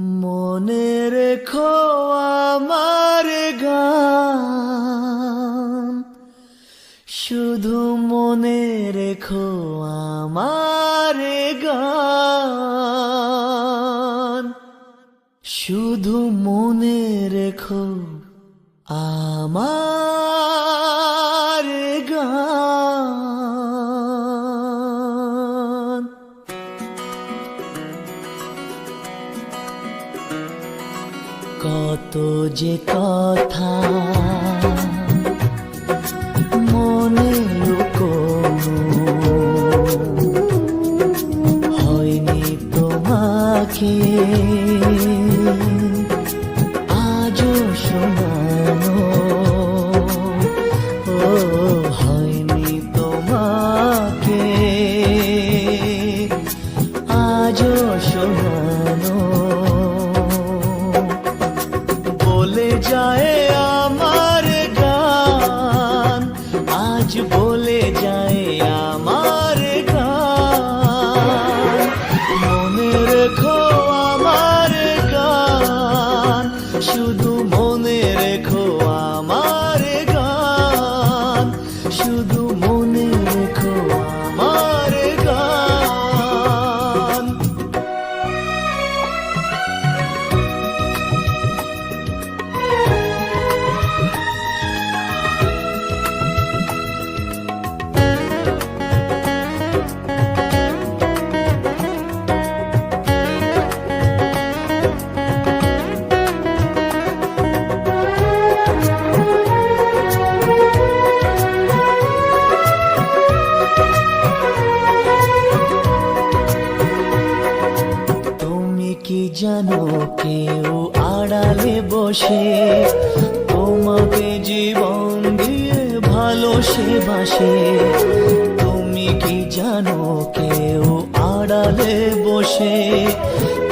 মনে রেখো আমার গান। শুধু মনে রেখো আমার গান। শুধু মনে রেখো আমার কত যে কথা বলে যায় কেউ আড়ালে বসে, তোমাকে জীবন দিয়ে ভালো সে বাসে। তুমি কি জানো কেউ আড়ালে বসে,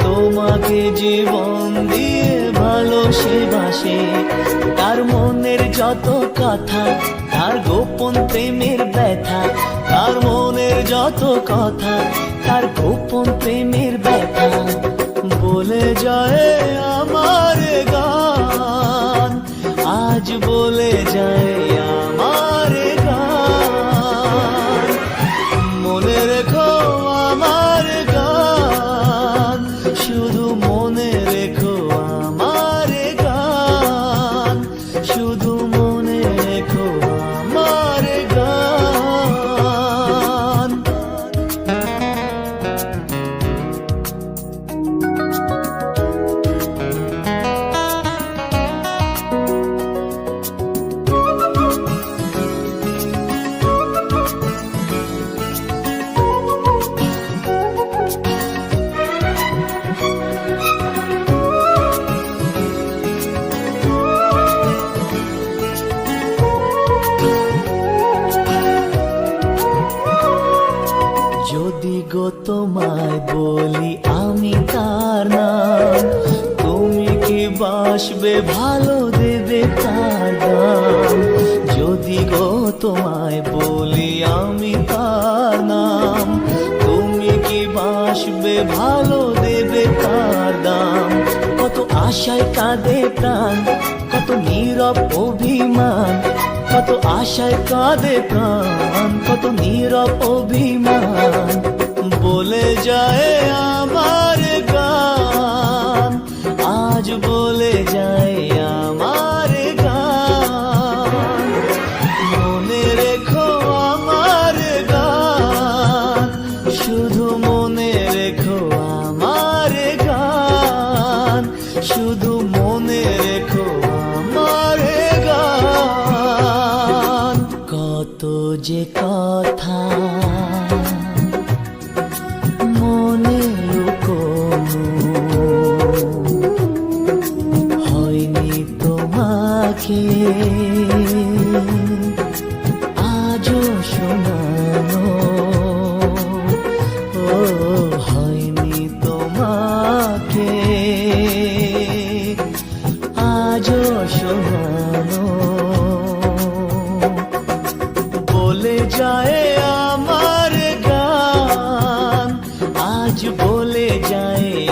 তোমাকে জীবন দিয়ে ভালো সে বাসে। তার মনের যত কথা, তার গোপন প্রেমের ব্যথা, তার মনের যত কথা, তার গোপন প্রেমের ব্যথা। বলে যায় আমার গান। আজ বলে যায় তোমায় বলি আমি তার নাম। তুমি কি বাসবে ভালো দেবে তার দাম যদি গো তোমায় বলি আমি তার নাম, তুমি কি বাসবে ভালো দেবে তার দাম কত আশায় কাঁদে প্রাণ, কত নীরব অভিমান, কত আশায় কাঁদে প্রাণ, কত নীরব অভিমান। যায় আমার গান আজ বলে যায় আমার গান মনে রেখো আমার গান শুধু মনে রেখো আমার গান শুধু মনে রেখো আমার গান কত যে কথা তোমাকে আজও শোনানো, ও হয়নি তোমাকে। আজও শোনানো, বলে যায় আমার গান। আজ বলে যায়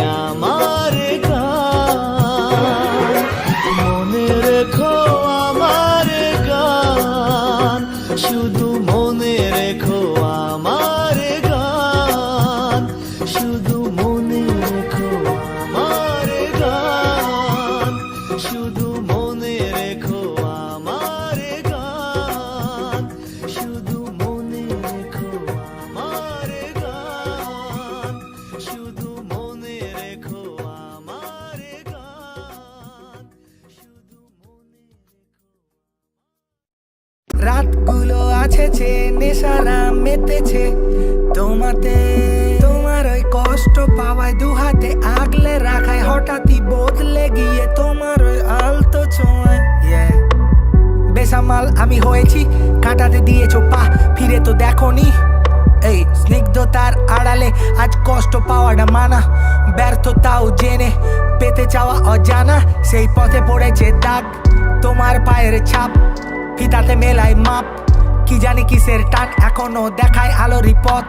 রাতগুলো আছেছে নেশারা মেতেছে। তোমাতে, তোমার ওই কষ্ট পাওয়ায় দু হাতে আগলে রাখায় হঠাৎই বদলে গিয়ে তোমার ওই আলতো ছোঁয়ায়. বেসামাল আমি হয়েছি, কাটাতে দিয়েছ পা, ফিরে তো দেখনি। এই স্নিগ্ধতার আড়ালে আজ কষ্ট পাওয়াটা মানা, ব্যর্থতাও জেনে পেতে চাওয়া অজানা, সেই পথে পড়েছে দাগ, তোমার পায়ের ছাপ। ফিতাতে মেলায় মাপ? কি জানি কিসের টাক? এখনও দেখায় আলোরই পথ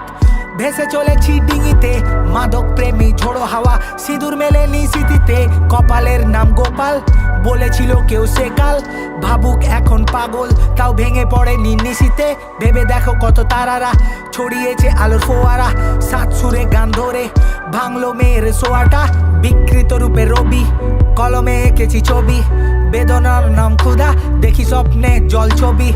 ভেসে চলেছি ডিঙিতে। মাদক প্রেমী ঝোড়ো হাওয়া, সিঁদুর মেলে স্মৃতিতে। কপালের নাম গোপাল, বলেছিল কেউ সেকাল ভাবুক এখন পাগল, তাও ভেঙে পড়ে নিশিতে। ভেবে দেখো কত তারারা, ছড়িয়েছে আলোর ফোয়ারা। সাত সুরে গান ধরে ভাঙলো মেয়ের সোয়াটা বিকৃত রূপে রবি, কলমে এঁকেছি ছবি। বেদনার নাম ক্ষুধা, দেখি স্বপ্নে জল ছবি।